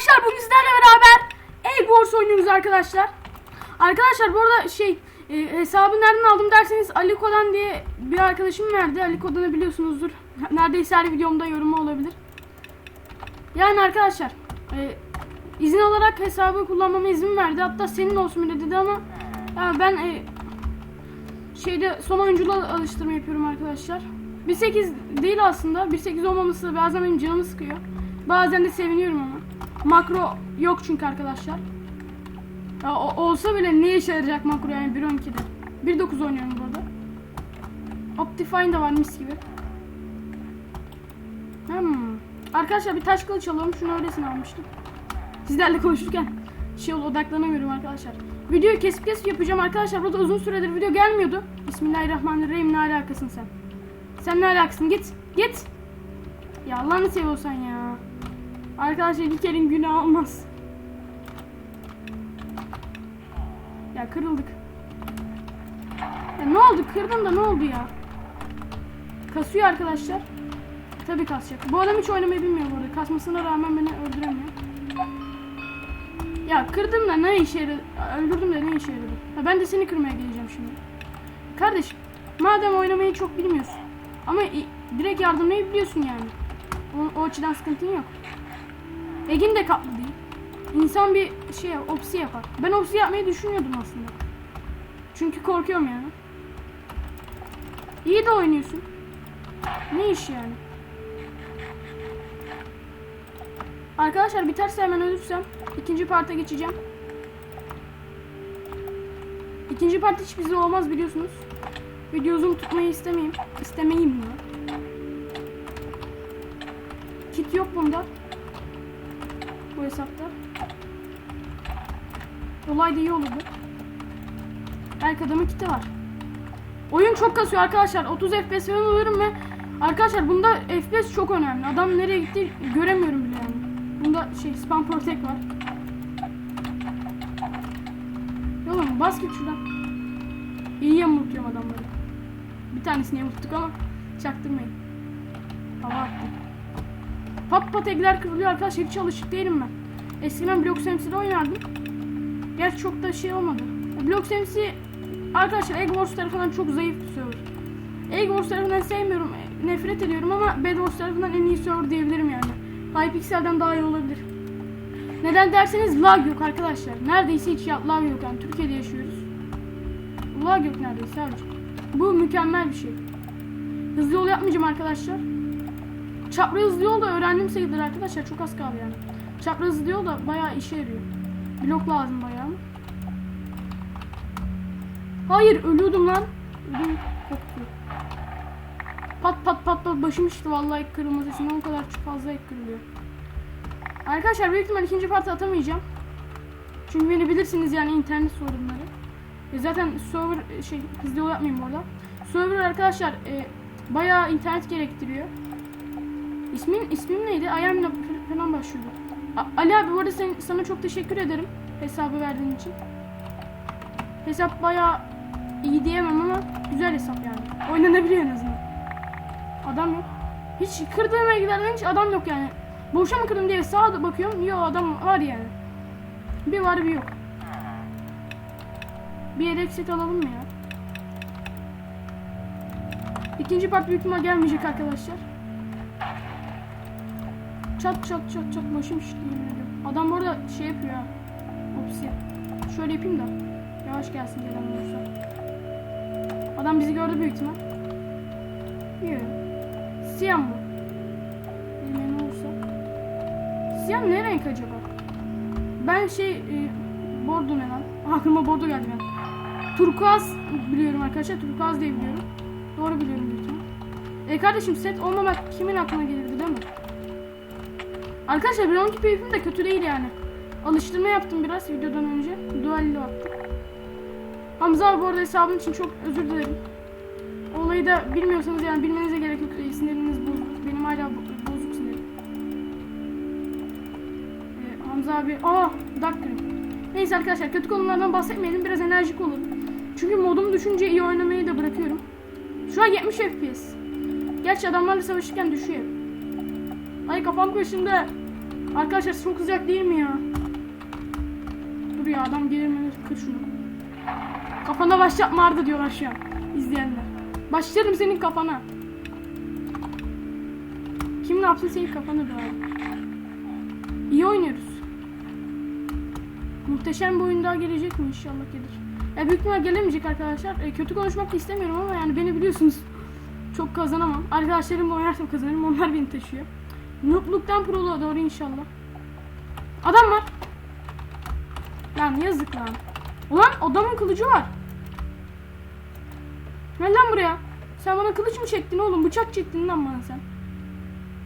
arkadaşlar bugün sizlerle beraber Egg oynuyoruz arkadaşlar. Arkadaşlar bu arada şey e, hesabı nereden aldım derseniz Aliko'dan diye bir arkadaşım verdi. Aliko'dan'ı biliyorsunuzdur. Neredeyse her videomda yorumu olabilir. Yani arkadaşlar e, izin alarak hesabı kullanmama izin verdi. Hatta senin olsun bile dedi ama ya ben e, şeyde son oyunculuğa alıştırma yapıyorum arkadaşlar. 1.8 değil aslında. 1.8 olmaması bazen benim canımı sıkıyor. Bazen de seviniyorum ama. Makro yok çünkü arkadaşlar. Ya, o- olsa bile ne işe yarayacak makro yani 1.12'de. 1.9 oynuyorum burada. Optifine de var mis gibi. Hmm. Arkadaşlar bir taş kılıç alalım. Şunu öylesine almıştım. Sizlerle konuşurken şey ol odaklanamıyorum arkadaşlar. Videoyu kesip kesip yapacağım arkadaşlar. Burada uzun süredir video gelmiyordu. Bismillahirrahmanirrahim ne alakasın sen? Sen ne alakasın? Git. Git. Ya Allah'ını seviyorsan ya. Arkadaşlar ilk elin günah olmaz. Ya kırıldık. Ya ne oldu? Kırdın da ne oldu ya? Kasıyor arkadaşlar. Tabii kasacak. Bu adam hiç oynamayı bilmiyor bu arada. Kasmasına rağmen beni öldüremiyor. Ya kırdım da ne işe yaradı? Öldürdüm de ne işe yaradı? Ha, ben de seni kırmaya geleceğim şimdi. Kardeşim, madem oynamayı çok bilmiyorsun. Ama direkt yardımlayı biliyorsun yani. O, o açıdan sıkıntın yok. Egin de katlı değil. İnsan bir şey opsi yapar. Ben opsi yapmayı düşünüyordum aslında. Çünkü korkuyorum yani. İyi de oynuyorsun. Ne iş yani? Arkadaşlar biterse hemen ölürsem ikinci parta geçeceğim. İkinci part hiç bize olmaz biliyorsunuz. Video uzun tutmayı istemeyeyim. İstemeyeyim mi? Kit yok bunda. Bu hesapta. Olay da iyi olurdu. Belki adamın kiti var. Oyun çok kasıyor arkadaşlar. 30 FPS falan alıyorum ve arkadaşlar bunda FPS çok önemli. Adam nereye gitti göremiyorum bile yani. Bunda şey spam protect var. Oğlum bas git şuradan. İyi yamultuyorum adamları. Bir tanesini yamulttuk ama çaktırmayın. Pat pat egler kırılıyor arkadaşlar hiç alışık değilim ben. Eskiden Blox MC'de oynardım. Gerçi çok da şey olmadı. Blox MC arkadaşlar Egg Wars tarafından çok zayıf bir server. Egg Wars tarafından sevmiyorum, nefret ediyorum ama Bed Wars tarafından en iyi server diyebilirim yani. Hypixel'den daha iyi olabilir. Neden derseniz lag yok arkadaşlar. Neredeyse hiç lag yok yani Türkiye'de yaşıyoruz. Lag yok neredeyse abi. Bu mükemmel bir şey. Hızlı yol yapmayacağım arkadaşlar. Çapraz yol da öğrendim sayılır arkadaşlar. Çok az kaldı yani. Çapraz yol da bayağı işe yarıyor. Blok lazım bayağı. Hayır ölüyordum lan. Ödüm. Pat pat pat pat başım işte vallahi ek kırılma sesinden o kadar çok fazla ek kırılıyor. Arkadaşlar büyük ihtimal ikinci parti atamayacağım. Çünkü beni bilirsiniz yani internet sorunları. E zaten server şey hızlı yol yapmayayım bu. Server arkadaşlar e, bayağı internet gerektiriyor. İsmin ismim neydi? Ayağımla f- falan başlıyordu. Ali abi bu arada sen, sana çok teşekkür ederim hesabı verdiğin için. Hesap bayağı iyi diyemem ama güzel hesap yani. Oynanabiliyor en azından. Adam yok. Hiç kırdığım evlerden hiç adam yok yani. Boşa mı kırdım diye sağa bakıyorum. Yok adam var yani. Bir var bir yok. Bir yedek set alalım mı ya? İkinci part büyük ihtimal gelmeyecek arkadaşlar. Çat çat çat çat başım şişti yemin ediyorum. Adam bu arada şey yapıyor ha. Şöyle yapayım da. Yavaş gelsin gelen olursa. Adam bizi gördü büyük ihtimal. Yok. Siyah mı? Elime ne olursa. Siyah ne renk acaba? Ben şey e, bordo ne lan? Aklıma bordo geldi ben. Turkuaz biliyorum arkadaşlar. Turkuaz diye biliyorum. Doğru biliyorum büyük ihtimal. E kardeşim set olmamak kimin aklına gelirdi değil mi? Arkadaşlar bir onki PvP'm de kötü değil yani. Alıştırma yaptım biraz videodan önce. Duello attım. Hamza abi bu arada hesabım için çok özür dilerim. Olayı da bilmiyorsanız yani bilmenize gerek yok. E, Siniriniz bozuk. Benim hala bo- bozuk sinirim. Ee, Hamza abi... Aa! Dark. Neyse arkadaşlar kötü konulardan bahsetmeyelim. Biraz enerjik olun. Çünkü modum düşünce iyi oynamayı da bırakıyorum. Şu an 70 FPS. Gerçi adamlarla savaşırken düşüyor. Ay kafam kaşındı. Arkadaşlar çok sıcak değil mi ya? Dur ya adam mi? Kır şunu. Kafana başlatma Arda diyorlar şu an izleyenler. Başlarım senin kafana. Kim ne yapsın senin kafana da. İyi oynuyoruz. Muhteşem bir oyun daha gelecek mi inşallah gelir. Ya büyük ihtimal gelemeyecek arkadaşlar. E, kötü konuşmak da istemiyorum ama yani beni biliyorsunuz. Çok kazanamam. Arkadaşlarımla oynarsam kazanırım. Onlar beni taşıyor. Noobluktan proluğa doğru inşallah. Adam var. Lan yazık lan. Ulan adamın kılıcı var. Gel lan buraya. Sen bana kılıç mı çektin oğlum? Bıçak çektin lan bana sen.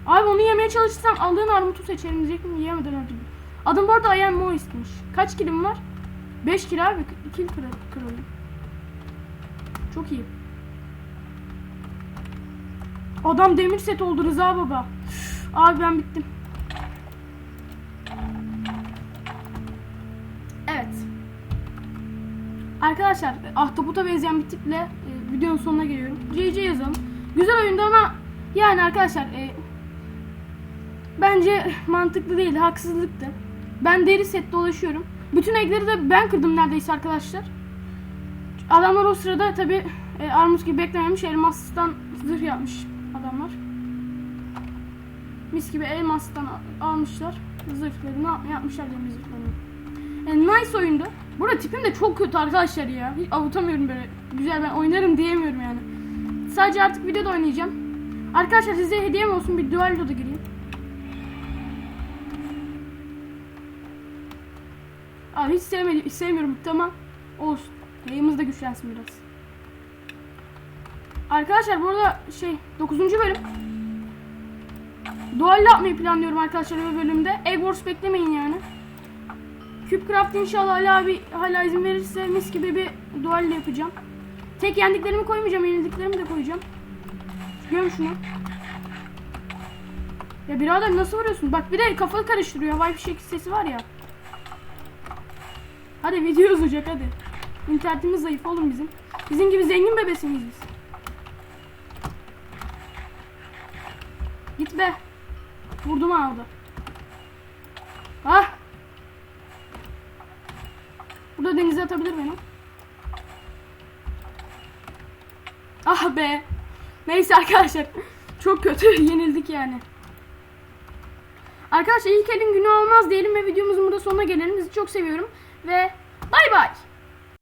Abi onu yemeye çalışırsam aldığın armutu seçerim diyecektim. Yiyemeden öldüm. Adım bu arada I am Moist'miş. Kaç kilim var? 5 kilo abi. 2 kill kır- kırıldı. Çok iyi. Adam demir set oldu Rıza baba. Abi ben bittim. Evet. Arkadaşlar ahtapota benzeyen bir tiple e, videonun sonuna geliyorum. CC yazalım. Güzel oyundu ama yani arkadaşlar e, bence mantıklı değildi, haksızlıktı. Ben deri set dolaşıyorum. Bütün egleri de ben kırdım neredeyse arkadaşlar. Adamlar o sırada tabi e, armut gibi beklememiş elmastan zırh yapmış adamlar. Mis gibi elmastan al- almışlar zırhlarını yap- yapmışlar demir zırhlarını. E, nice oyundu. Burada tipim de çok kötü arkadaşlar ya. Hiç avutamıyorum böyle. Güzel ben oynarım diyemiyorum yani. Sadece artık videoda oynayacağım. Arkadaşlar size hediyem olsun bir duello'da gireyim. Abi hiç sevmedim, hiç sevmiyorum. Tamam. Olsun. Yayımız da güçlensin biraz. Arkadaşlar bu arada şey 9. bölüm. Duel yapmayı planlıyorum arkadaşlar bu bölümde. Egg Wars beklemeyin yani. Cubecraft inşallah Ali abi hala izin verirse mis gibi bir duel yapacağım. Tek yendiklerimi koymayacağım, yenildiklerimi de koyacağım. Göm şunu. Ya birader nasıl vuruyorsun? Bak bir de kafalı karıştırıyor. Havai fişek sesi var ya. Hadi video uzayacak hadi. İnternetimiz zayıf oğlum bizim. Bizim gibi zengin bebesi miyiz biz? Git be. Vurdum orada. Ah. Burada denize atabilir beni. Ah be. Neyse arkadaşlar. Çok kötü yenildik yani. Arkadaşlar ilk elin günü olmaz diyelim ve videomuzun burada sonuna gelelim. Sizi çok seviyorum. Ve bay bay.